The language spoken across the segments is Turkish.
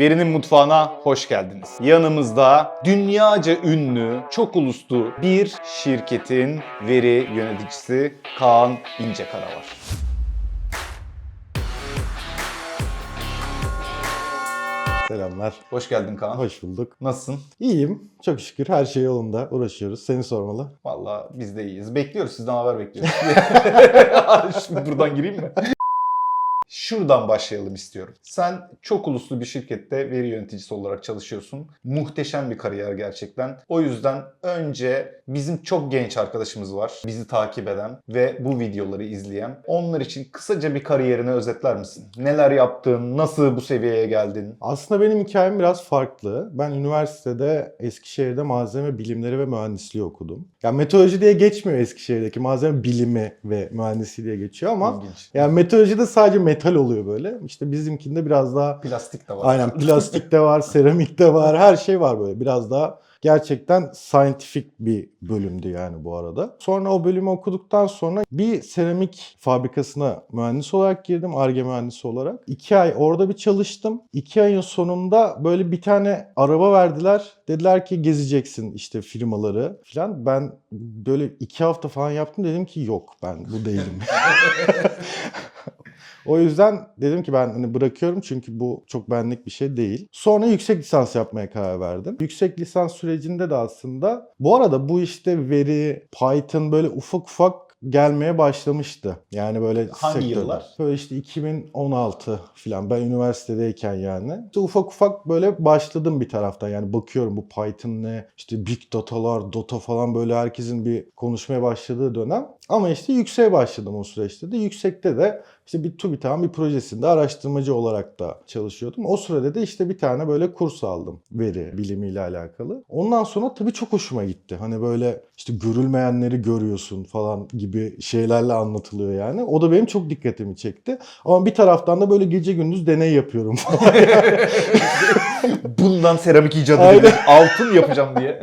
Verinin mutfağına hoş geldiniz. Yanımızda dünyaca ünlü, çok uluslu bir şirketin veri yöneticisi Kaan İncekara var. Selamlar. Hoş geldin Kaan. Hoş bulduk. Nasılsın? İyiyim. Çok şükür her şey yolunda. Uğraşıyoruz. Seni sormalı. Vallahi biz de iyiyiz. Bekliyoruz sizden haber bekliyoruz. Şimdi buradan gireyim mi? Şuradan başlayalım istiyorum. Sen çok uluslu bir şirkette veri yöneticisi olarak çalışıyorsun. Muhteşem bir kariyer gerçekten. O yüzden önce bizim çok genç arkadaşımız var. Bizi takip eden ve bu videoları izleyen. Onlar için kısaca bir kariyerini özetler misin? Neler yaptın? Nasıl bu seviyeye geldin? Aslında benim hikayem biraz farklı. Ben üniversitede Eskişehir'de malzeme bilimleri ve mühendisliği okudum. Yani meteoroloji diye geçmiyor Eskişehir'deki malzeme bilimi ve mühendisliği diye geçiyor ama İlginç. yani meteorolojide sadece metal oluyor böyle. İşte bizimkinde biraz daha Plastik de var. Aynen plastik de var, seramik de var, her şey var böyle. Biraz daha gerçekten scientific bir bölümdü yani bu arada. Sonra o bölümü okuduktan sonra bir seramik fabrikasına mühendis olarak girdim, ARGE mühendisi olarak. İki ay orada bir çalıştım. İki ayın sonunda böyle bir tane araba verdiler. Dediler ki gezeceksin işte firmaları falan. Ben böyle iki hafta falan yaptım dedim ki yok ben bu değilim. O yüzden dedim ki ben hani bırakıyorum çünkü bu çok benlik bir şey değil. Sonra yüksek lisans yapmaya karar verdim. Yüksek lisans sürecinde de aslında bu arada bu işte veri, Python böyle ufak ufak gelmeye başlamıştı. Yani böyle Hangi sektörde. yıllar? Böyle işte 2016 falan ben üniversitedeyken yani. İşte ufak ufak böyle başladım bir taraftan yani bakıyorum bu Python ne işte big datalar, data falan böyle herkesin bir konuşmaya başladığı dönem. Ama işte yükseğe başladım o süreçte de. Yüksekte de işte bir TÜBİTAK'ın bir projesinde araştırmacı olarak da çalışıyordum. O sürede de işte bir tane böyle kurs aldım veri bilimiyle alakalı. Ondan sonra tabii çok hoşuma gitti. Hani böyle işte görülmeyenleri görüyorsun falan gibi şeylerle anlatılıyor yani. O da benim çok dikkatimi çekti. Ama bir taraftan da böyle gece gündüz deney yapıyorum falan. Bundan seramik icat Aynen. Altın yapacağım diye.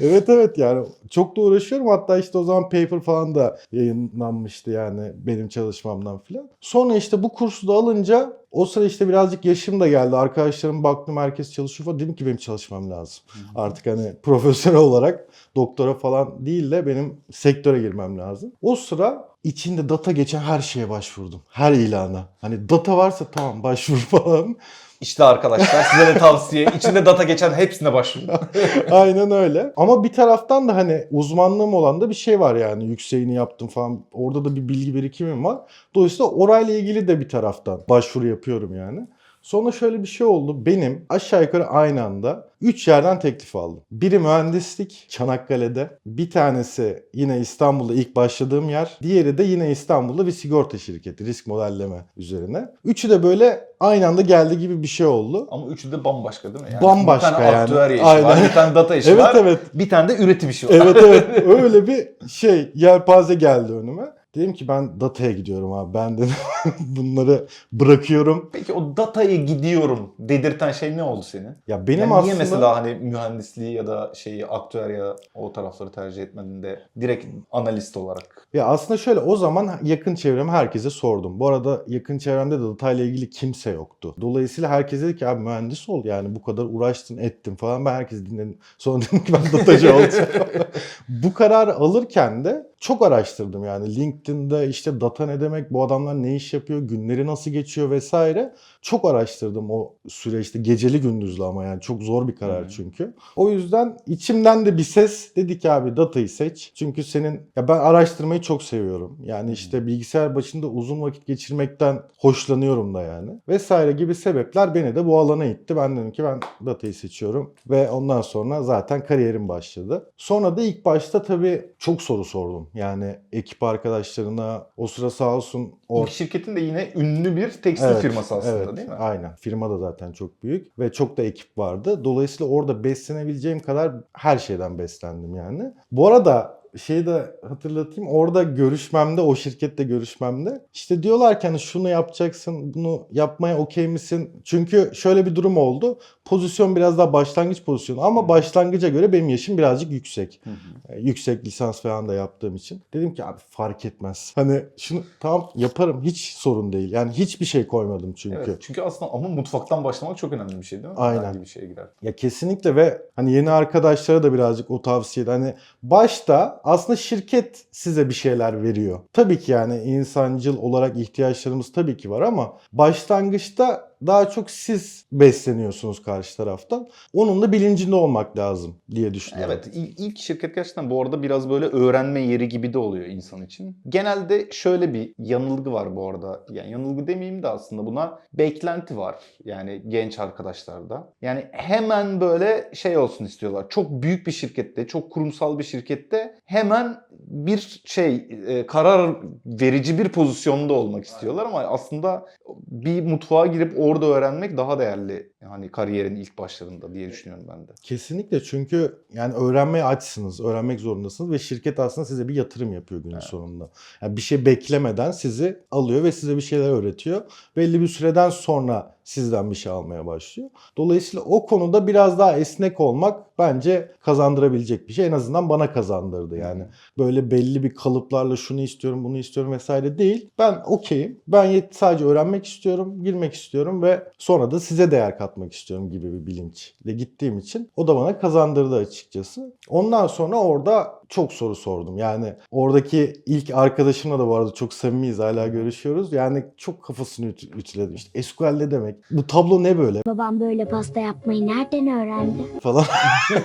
evet evet yani çok da uğraşıyorum. Hatta işte o zaman paper falan da yayınlanmıştı yani benim çalışmamdan falan. Sonra işte bu kursu da alınca o sıra işte birazcık yaşım da geldi. Arkadaşlarım baktım herkes çalışıyor falan. Dedim ki benim çalışmam lazım. Artık hani profesyonel olarak doktora falan değil de benim sektöre girmem lazım. O sıra içinde data geçen her şeye başvurdum. Her ilana. Hani data varsa tamam başvur falan. İşte arkadaşlar size de tavsiye. İçinde data geçen hepsine başvurun. Aynen öyle. Ama bir taraftan da hani uzmanlığım olan da bir şey var yani. Yükseğini yaptım falan. Orada da bir bilgi birikimim var. Dolayısıyla orayla ilgili de bir taraftan başvuru yapıyorum yani. Sonra şöyle bir şey oldu. Benim aşağı yukarı aynı anda 3 yerden teklif aldım. Biri mühendislik Çanakkale'de. Bir tanesi yine İstanbul'da ilk başladığım yer. Diğeri de yine İstanbul'da bir sigorta şirketi. Risk modelleme üzerine. Üçü de böyle aynı anda geldi gibi bir şey oldu. Ama üçü de bambaşka değil mi? Yani Bambaşka bir tane yani. aktüerya işi Aynen. var, bir tane data işi Evet var, evet. bir tane de üretim işi var. Evet evet öyle bir şey yelpaze geldi önüme. Dedim ki ben dataya gidiyorum abi. Ben de bunları bırakıyorum. Peki o dataya gidiyorum dedirten şey ne oldu senin? Ya benim Yani aslında Niye mesela hani mühendisliği ya da şeyi aktüerya o tarafları tercih etmedin de direkt analist olarak? ya aslında şöyle o zaman yakın çevreme herkese sordum. Bu arada yakın çevremde de datayla ilgili kimse yoktu. Dolayısıyla herkes dedi ki abi mühendis ol yani bu kadar uğraştın ettin falan. Ben herkesi dinledim. Sonra dedim ki ben datacı olacağım. bu kararı alırken de çok araştırdım yani LinkedIn'de işte data ne demek, bu adamlar ne iş yapıyor, günleri nasıl geçiyor vesaire. Çok araştırdım o süreçte geceli gündüzlü ama yani çok zor bir karar çünkü. O yüzden içimden de bir ses dedi ki abi datayı seç. Çünkü senin ya ben araştırmayı çok seviyorum. Yani işte bilgisayar başında uzun vakit geçirmekten hoşlanıyorum da yani. Vesaire gibi sebepler beni de bu alana itti. Ben dedim ki ben datayı seçiyorum ve ondan sonra zaten kariyerim başladı. Sonra da ilk başta tabii çok soru sordum. Yani ekip arkadaşlarına o sıra sağ olsun o İlk şirketin de yine ünlü bir tekstil Evet, firması aslında evet, değil mi? Aynen. Firma da zaten çok büyük ve çok da ekip vardı. Dolayısıyla orada beslenebileceğim kadar her şeyden beslendim yani. Bu arada şeyi de hatırlatayım. Orada görüşmemde, o şirkette görüşmemde işte diyorlar ki hani şunu yapacaksın, bunu yapmaya okey misin? Çünkü şöyle bir durum oldu. Pozisyon biraz daha başlangıç pozisyonu ama başlangıca göre benim yaşım birazcık yüksek. E, Yüksek lisans falan da yaptığım için. Dedim ki abi fark etmez. Hani şunu tamam yaparım hiç sorun değil. Yani hiçbir şey koymadım çünkü. Evet, çünkü aslında ama mutfaktan başlamak çok önemli bir şey değil mi? Aynen. Herhangi bir şeye girer. Ya kesinlikle ve hani yeni arkadaşlara da birazcık o tavsiye Hani başta aslında şirket size bir şeyler veriyor. Tabii ki yani insancıl olarak ihtiyaçlarımız tabii ki var ama başlangıçta daha çok siz besleniyorsunuz karşı taraftan. Onun da bilincinde olmak lazım diye düşünüyorum. Evet il- ilk şirket gerçekten bu arada biraz böyle öğrenme yeri gibi de oluyor insan için. Genelde şöyle bir yanılgı var bu arada. Yani yanılgı demeyeyim de aslında buna beklenti var. Yani genç arkadaşlarda. Yani hemen böyle şey olsun istiyorlar. Çok büyük bir şirkette, çok kurumsal bir şirkette hemen bir şey e, karar verici bir pozisyonda olmak istiyorlar ama aslında bir mutfağa girip orada öğrenmek daha değerli. Yani kariyerin ilk başlarında diye düşünüyorum ben de. Kesinlikle çünkü yani öğrenmeye açsınız, öğrenmek zorundasınız ve şirket aslında size bir yatırım yapıyor günün Evet. sonunda. Yani bir şey beklemeden sizi alıyor ve size bir şeyler öğretiyor. Belli bir süreden sonra sizden bir şey almaya başlıyor. Dolayısıyla o konuda biraz daha esnek olmak bence kazandırabilecek bir şey. En azından bana kazandırdı yani. Böyle belli bir kalıplarla şunu istiyorum, bunu istiyorum vesaire değil. Ben okeyim. Ben sadece öğrenmek istiyorum, girmek istiyorum ve sonra da size değer katmak istiyorum gibi bir bilinçle gittiğim için o da bana kazandırdı açıkçası. Ondan sonra orada çok soru sordum. Yani oradaki ilk arkadaşımla da bu arada çok samimiyiz hala görüşüyoruz. Yani çok kafasını ütü- ütüledim. İşte SQL ne demek? Bu tablo ne böyle Babam böyle pasta yapmayı nereden öğrendi? falan.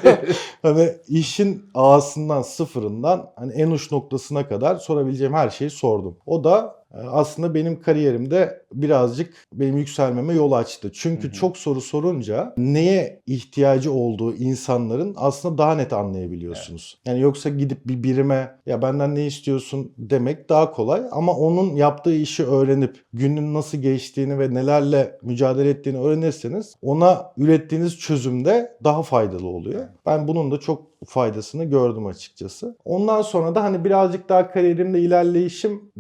hani işin A'sından sıfırından hani en uç noktasına kadar sorabileceğim her şeyi sordum. O da aslında benim kariyerimde birazcık benim yükselmeme yol açtı. Çünkü Hı hı. çok soru sorunca neye ihtiyacı olduğu insanların aslında daha net anlayabiliyorsunuz. Yani yoksa gidip bir birime ya benden ne istiyorsun demek daha kolay ama onun yaptığı işi öğrenip günün nasıl geçtiğini ve nelerle mücadele ettiğini öğrenirseniz ona ürettiğiniz çözümde daha faydalı oluyor. Ben bunun da çok faydasını gördüm açıkçası. Ondan sonra da hani birazcık daha kariyerimde ilerleyişim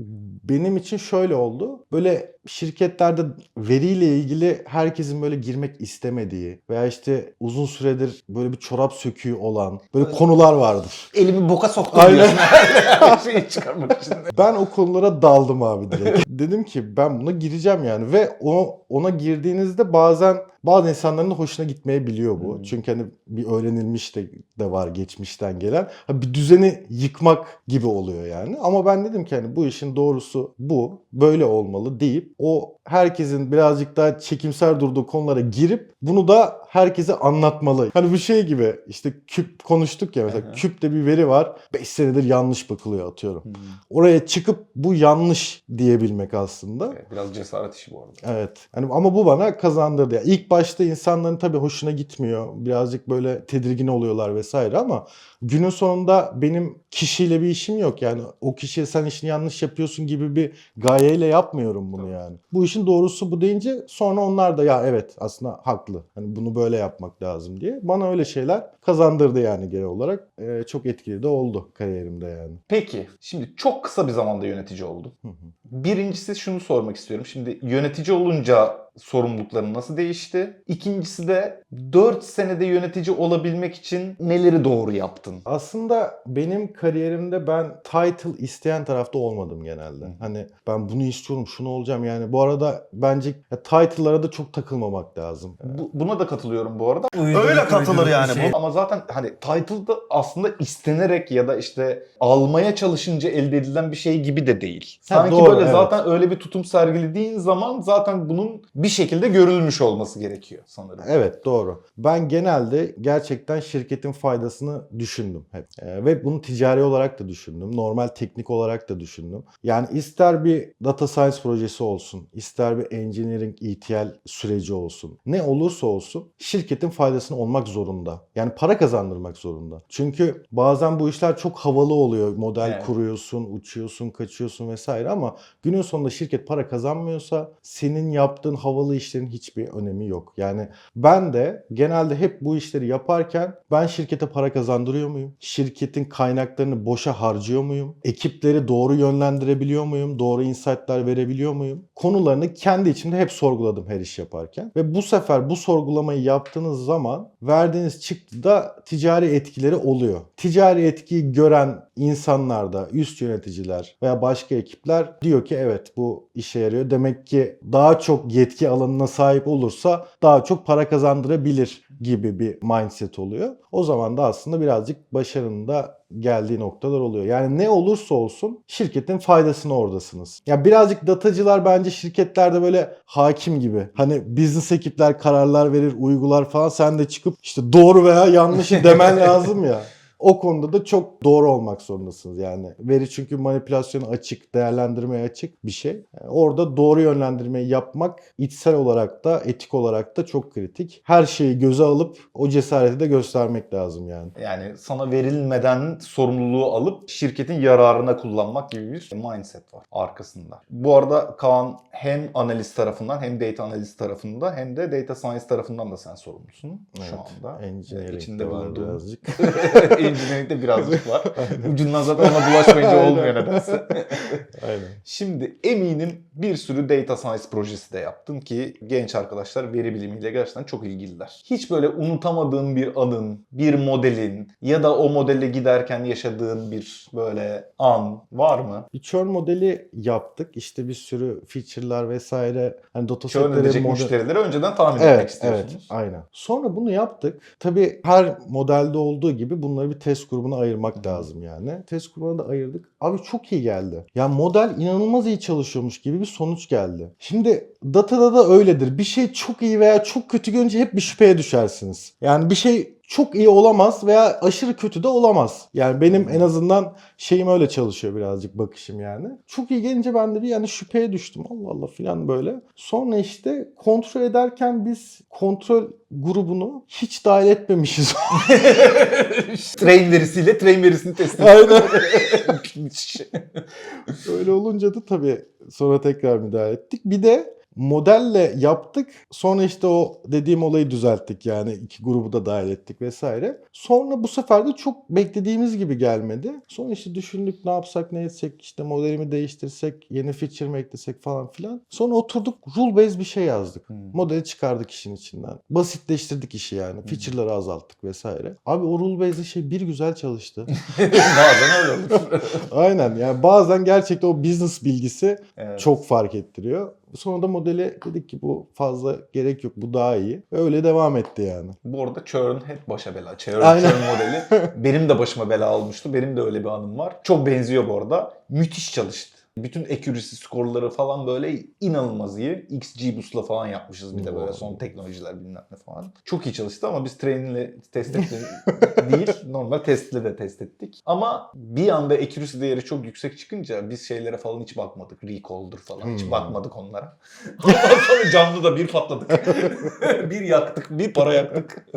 benim için şöyle oldu. Böyle şirketlerde veriyle ilgili herkesin böyle girmek istemediği veya işte uzun süredir böyle bir çorap söküğü olan böyle konular vardır. Elimi boka soktum Aynen. diyorsun. Her şeyi çıkarmak için. Ben o konulara daldım abi direkt. Dedim ki ben buna gireceğim yani ve o ona girdiğinizde bazen bazı insanların da hoşuna gitmeyebiliyor bu. Hmm. Çünkü hani bir öğrenilmiş de, de var geçmişten gelen. Bir düzeni yıkmak gibi oluyor yani. Ama ben dedim ki hani bu işin doğrusu bu. Böyle olmalı deyip o herkesin birazcık daha çekimser durduğu konulara girip bunu da herkese anlatmalı. Hani bu şey gibi işte küp konuştuk ya mesela hı. küpte bir veri var. 5 senedir yanlış bakılıyor atıyorum Hmm. oraya çıkıp bu yanlış diyebilmek aslında. Evet, biraz cesaret işi bu arada. Evet. Hani ama bu bana kazandırdı. Yani ilk başta insanların tabii hoşuna gitmiyor. Birazcık böyle tedirgin oluyorlar vesaire ama günün sonunda benim kişiyle bir işim yok. Yani o kişiye sen işini yanlış yapıyorsun gibi bir gayeyle yapmıyorum bunu Tabii. Yani. Bu işin doğrusu bu deyince sonra onlar da ya evet aslında haklı. Hani bunu böyle yapmak lazım diye. Bana öyle şeyler kazandırdı yani genel olarak. Ee, çok etkili de oldu kariyerimde yani. Peki, şimdi çok kısa bir zamanda yönetici oldum. Hı hı. Birincisi şunu sormak istiyorum. Şimdi yönetici olunca sorumlulukların nasıl değişti? İkincisi de 4 senede yönetici olabilmek için neleri doğru yaptın? Aslında benim kariyerimde ben title isteyen tarafta olmadım genelde. Hı. Hani ben bunu istiyorum, şunu olacağım yani. Bu arada bence title'lara da çok takılmamak lazım. Bu- buna da katılıyorum bu arada. Öyle katılır yani Bu- Ama zaten hani title da aslında istenerek ya da işte almaya çalışınca elde edilen bir şey gibi de değil. Ha, Sanki doğru, böyle evet. zaten öyle bir tutum sergilediğin zaman zaten bunun bir şekilde görülmüş olması gerekiyor sanırım. Evet doğru. Ben genelde gerçekten şirketin faydasını düşündüm hep. Ee, ve bunu ticari olarak da düşündüm. Normal teknik olarak da düşündüm. Yani ister bir data science projesi olsun, ister bir engineering ETL süreci olsun. Ne olursa olsun şirketin faydasını olmak zorunda. Yani para kazandırmak zorunda. Çünkü bazen bu işler çok havalı oluyor. Model Evet. kuruyorsun, uçuyorsun, kaçıyorsun vesaire ama günün sonunda şirket para kazanmıyorsa senin yaptığın havalı havalı işlerin hiçbir önemi yok. Yani ben de genelde hep bu işleri yaparken ben şirkete para kazandırıyor muyum? Şirketin kaynaklarını boşa harcıyor muyum? Ekipleri doğru yönlendirebiliyor muyum? Doğru insight'lar verebiliyor muyum? Konularını kendi içimde hep sorguladım her iş yaparken. Ve bu sefer bu sorgulamayı yaptığınız zaman verdiğiniz çıktıda ticari etkileri oluyor. Ticari etkiyi gören insanlar da, üst yöneticiler veya başka ekipler diyor ki evet bu işe yarıyor. Demek ki daha çok yetki alanına sahip olursa daha çok para kazandırabilir gibi bir mindset oluyor. O zaman da aslında birazcık başarının da geldiği noktalar oluyor. Yani ne olursa olsun şirketin faydasına oradasınız. Ya birazcık datacılar bence şirketlerde böyle hakim gibi. Hani business ekipler kararlar verir, uygular falan. Sen de çıkıp işte doğru veya yanlışı demen lazım ya. O konuda da çok doğru olmak zorundasınız yani. Veri çünkü manipülasyona açık, değerlendirmeye açık bir şey. Yani orada doğru yönlendirmeyi yapmak içsel olarak da etik olarak da çok kritik. Her şeyi göze alıp o cesareti de göstermek lazım yani. Yani sana verilmeden sorumluluğu alıp şirketin yararına kullanmak gibi bir mindset var arkasında. Bu arada Kaan hem analist tarafından hem data analist tarafında hem de data science tarafından da sen sorumlusun şu anda. Engineering İçinde bulunduğun- birazcık. Engineering'de birazcık var. Ucundan zaten ona bulaşmayınca olmuyor nedense. Aynen. Şimdi eminim bir sürü data science projesi de yaptın ki genç arkadaşlar veri bilimiyle gerçekten çok ilgililer. Hiç böyle unutamadığın bir anın, bir modelin ya da o modelle giderken yaşadığın bir böyle an var mı? Bir churn modeli yaptık. İşte bir sürü feature'lar vesaire. Hani data Churn edecek model- müşterileri önceden tahmin etmek Evet, evet, istiyorsunuz. aynen. Sonra bunu yaptık. Tabii her modelde olduğu gibi bunları bir test grubuna ayırmak lazım yani. Test grubuna da ayırdık. Abi çok iyi geldi. Ya model inanılmaz iyi çalışıyormuş gibi bir sonuç geldi. Şimdi datada da öyledir. Bir şey çok iyi veya çok kötü görünce hep bir şüpheye düşersiniz. Yani bir şey çok iyi olamaz veya aşırı kötü de olamaz. Yani benim en azından şeyim öyle çalışıyor birazcık bakışım yani. Çok iyi gelince ben de bir yani şüpheye düştüm. Allah Allah filan böyle. Sonra işte kontrol ederken biz kontrol grubunu hiç dahil etmemişiz. train verisiyle train verisini test Aynen. Öyle olunca da tabii sonra tekrar müdahale ettik. Bir de modelle yaptık. Sonra işte o dediğim olayı düzelttik yani iki grubu da dahil ettik vesaire. Sonra bu sefer de çok beklediğimiz gibi gelmedi. Sonra işte düşündük ne yapsak ne etsek işte modelimi değiştirsek yeni feature mi eklesek falan filan. Sonra oturduk rule based bir şey yazdık. Hmm. Modeli çıkardık işin içinden. Basitleştirdik işi yani. Feature'ları azalttık vesaire. Abi o rule based şey bir güzel çalıştı. Bazen öyle olur. Aynen yani bazen gerçekten o business bilgisi Evet. çok fark ettiriyor. Sonra da modeli dedik ki bu fazla gerek yok bu daha iyi. Öyle devam etti yani. Bu arada churn hep başa bela. Churn, Aynen. churn modeli benim de başıma bela olmuştu. Benim de öyle bir anım var. Çok benziyor bu arada. Müthiş çalıştı. Bütün accuracy skorları falan böyle inanılmaz iyi. XGBoost'la falan yapmışız bir de böyle son teknolojiler bilmem ne falan. Çok iyi çalıştı ama biz train'le test ettik değil. Normal testle de test ettik. Ama bir anda accuracy değeri çok yüksek çıkınca biz şeylere falan hiç bakmadık. Recall'dur falan. Hiç Hmm. bakmadık onlara. Ondan sonra canlı da bir patladık. bir yaktık, bir para yaktık.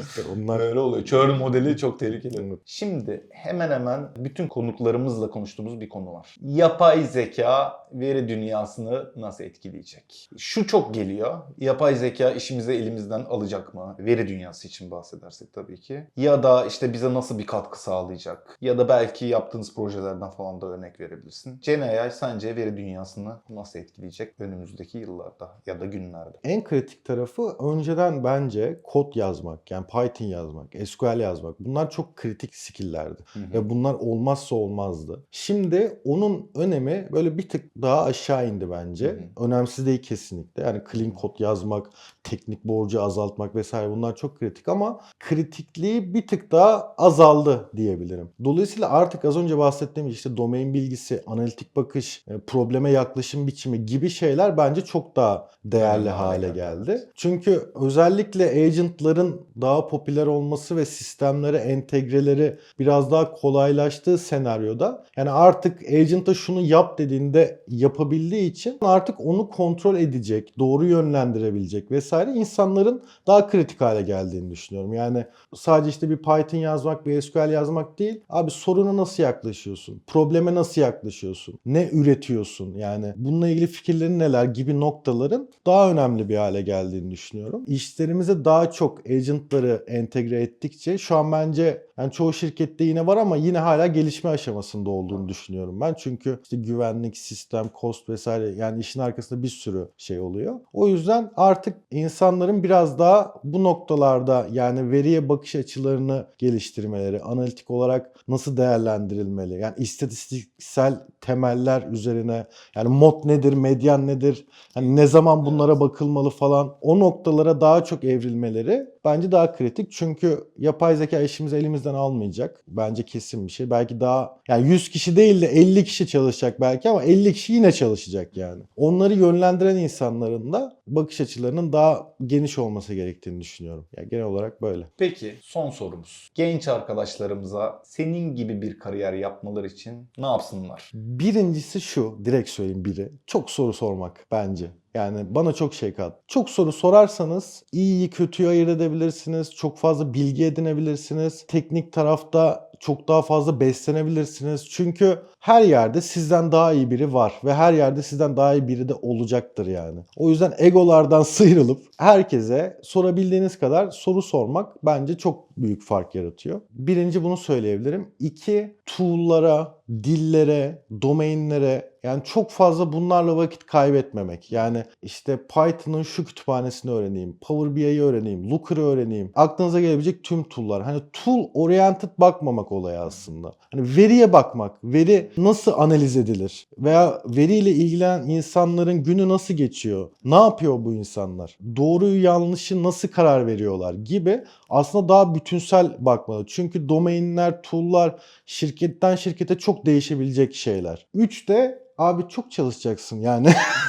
İşte onlar Öyle oluyor. Churn modeli çok tehlikeli. Şimdi hemen hemen bütün konuklarımızla konuştuğumuz bir konu var. Yapay zeka veri dünyasını nasıl etkileyecek? Şu çok geliyor. Yapay zeka işimizi elimizden alacak mı? Veri dünyası için bahsedersek tabii ki. Ya da işte bize nasıl bir katkı sağlayacak? Ya da belki yaptığınız projelerden falan da örnek verebilirsin. GenAI sence veri dünyasını nasıl etkileyecek önümüzdeki yıllarda ya da günlerde? en kritik tarafı önceden bence kod yazmak yani Python yazmak, SQL yazmak bunlar çok kritik skill'lerdi. Hı hı. Ve bunlar olmazsa olmazdı. Şimdi onun önemi böyle bir tık daha aşağı indi bence. Hı Önemsiz değil kesinlikle. Yani clean kod yazmak, teknik borcu azaltmak vesaire bunlar çok kritik ama kritikliği bir tık daha azaldı diyebilirim. Dolayısıyla artık az önce bahsettiğim işte domain bilgisi, analitik bakış, e, probleme yaklaşım biçimi gibi şeyler bence çok daha değerli hale geldi. Çünkü özellikle agentların daha popüler olması ve sistemlere entegreleri biraz daha kolaylaştığı senaryoda yani artık agent'a şunu yap dediğinde yapabildiği için artık onu kontrol edecek, doğru yönlendirebilecek vesaire vesaire insanların daha kritik hale geldiğini düşünüyorum. Yani sadece işte bir Python yazmak, bir SQL yazmak değil. Abi soruna nasıl yaklaşıyorsun? Probleme nasıl yaklaşıyorsun? Ne üretiyorsun? Yani bununla ilgili fikirlerin neler gibi noktaların daha önemli bir hale geldiğini düşünüyorum. İşlerimize daha çok agentları entegre ettikçe şu an bence yani çoğu şirkette yine var ama yine hala gelişme aşamasında olduğunu düşünüyorum ben. Çünkü işte güvenlik, sistem, cost vesaire yani işin arkasında bir sürü şey oluyor. O yüzden artık insanların biraz daha bu noktalarda yani veriye bakış açılarını geliştirmeleri, analitik olarak nasıl değerlendirilmeli? Yani istatistiksel temeller üzerine yani mod nedir, medyan nedir? Hani ne zaman bunlara bakılmalı falan o noktalara daha çok evrilmeleri bence daha kritik. Çünkü yapay zeka işimizi elimizden almayacak. Bence kesin bir şey. Belki daha yani 100 kişi değil de 50 kişi çalışacak belki ama 50 kişi yine çalışacak yani. Onları yönlendiren insanların da bakış açılarının daha geniş olması gerektiğini düşünüyorum. Yani genel olarak böyle. Peki son sorumuz. Genç arkadaşlarımıza senin gibi bir kariyer yapmaları için ne yapsınlar? Birincisi şu, direkt söyleyeyim biri. Çok soru sormak bence. Yani bana çok şey kattı. Çok soru sorarsanız iyiyi kötüyü ayırt edebilirsiniz. Çok fazla bilgi edinebilirsiniz. Teknik tarafta çok daha fazla beslenebilirsiniz. Çünkü her yerde sizden daha iyi biri var ve her yerde sizden daha iyi biri de olacaktır yani. O yüzden egolardan sıyrılıp herkese sorabildiğiniz kadar soru sormak bence çok büyük fark yaratıyor. Birinci bunu söyleyebilirim. İki, tool'lara, dillere, domainlere yani çok fazla bunlarla vakit kaybetmemek. Yani işte Python'ın şu kütüphanesini öğreneyim, Power BI'yi öğreneyim, Looker'ı öğreneyim. Aklınıza gelebilecek tüm tool'lar. Hani tool oriented bakmamak olaya aslında. Hani veriye bakmak, veri nasıl analiz edilir veya veriyle ilgilenen insanların günü nasıl geçiyor? Ne yapıyor bu insanlar? Doğruyu yanlışı nasıl karar veriyorlar gibi aslında daha bütünsel bakmalı. Çünkü domainler, tool'lar şirketten şirkete çok değişebilecek şeyler. Üç de abi çok çalışacaksın yani.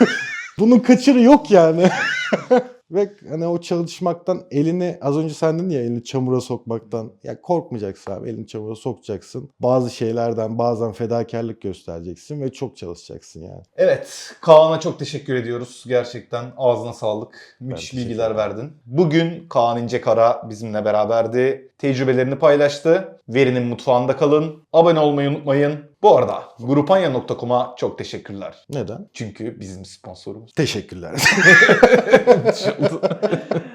Bunun kaçırı yok yani. Ve hani o çalışmaktan elini az önce sen dedin ya elini çamura sokmaktan ya korkmayacaksın abi elini çamura sokacaksın. Bazı şeylerden bazen fedakarlık göstereceksin ve çok çalışacaksın yani. Evet, Kaan'a çok teşekkür ediyoruz. Gerçekten ağzına sağlık. Müthiş bilgiler verdin. Bugün Kaan İncekara bizimle beraberdi. Tecrübelerini paylaştı. Verinin mutfağında kalın. Abone olmayı unutmayın. Bu arada grupanya.com'a çok teşekkürler. Neden? Çünkü bizim sponsorumuz. Teşekkürler.